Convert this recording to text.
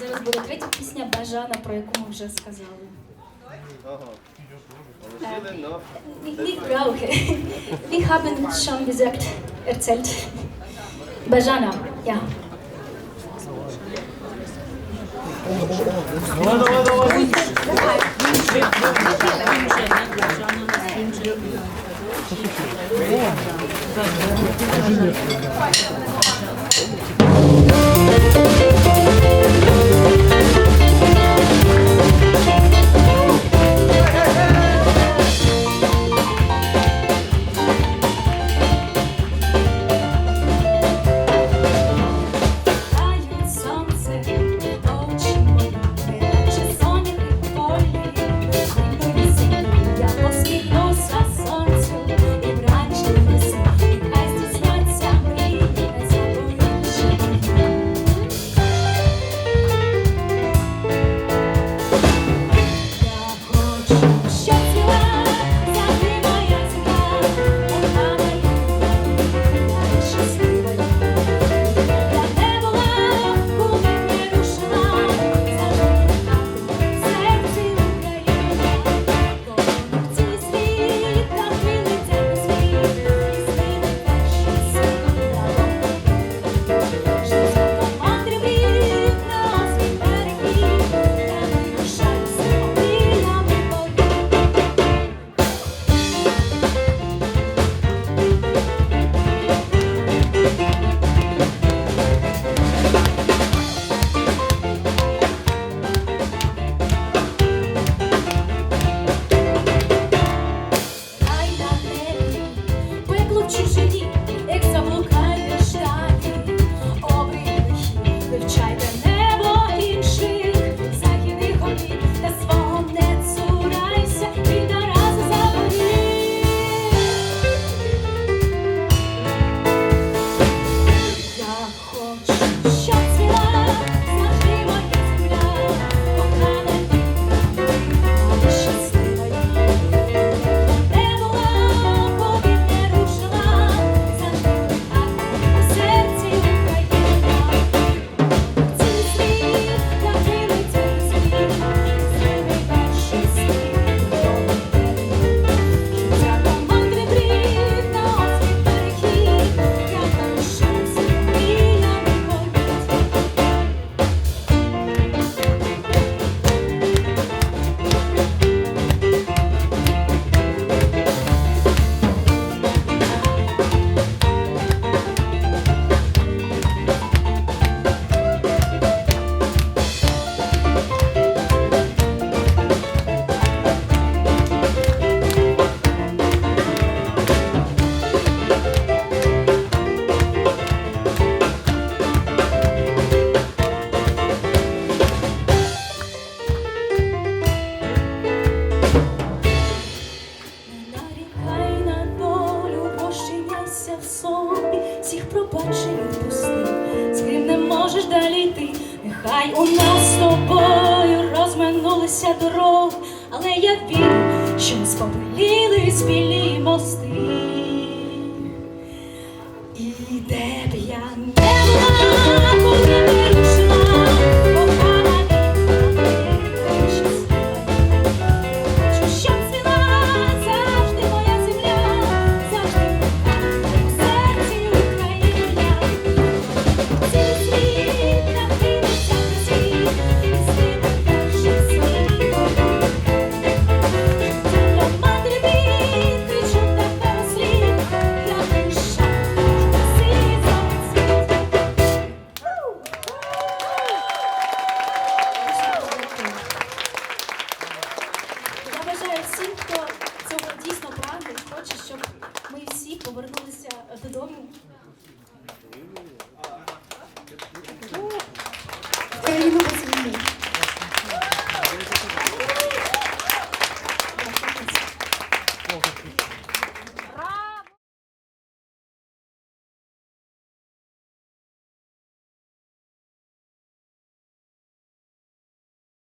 Зараз буде третя пісня Бажана, про яку ми вже сказали. Wir haben schon gesagt, erzählt. Bajana, ja. Давай, жити, нехай у нас з тобою розминулися дорог, але я вірю, що не спопиліли спілі мости. І де б я вітаю всіх, хто цього дійсно прагне, хоче, щоб ми всі повернулися додому.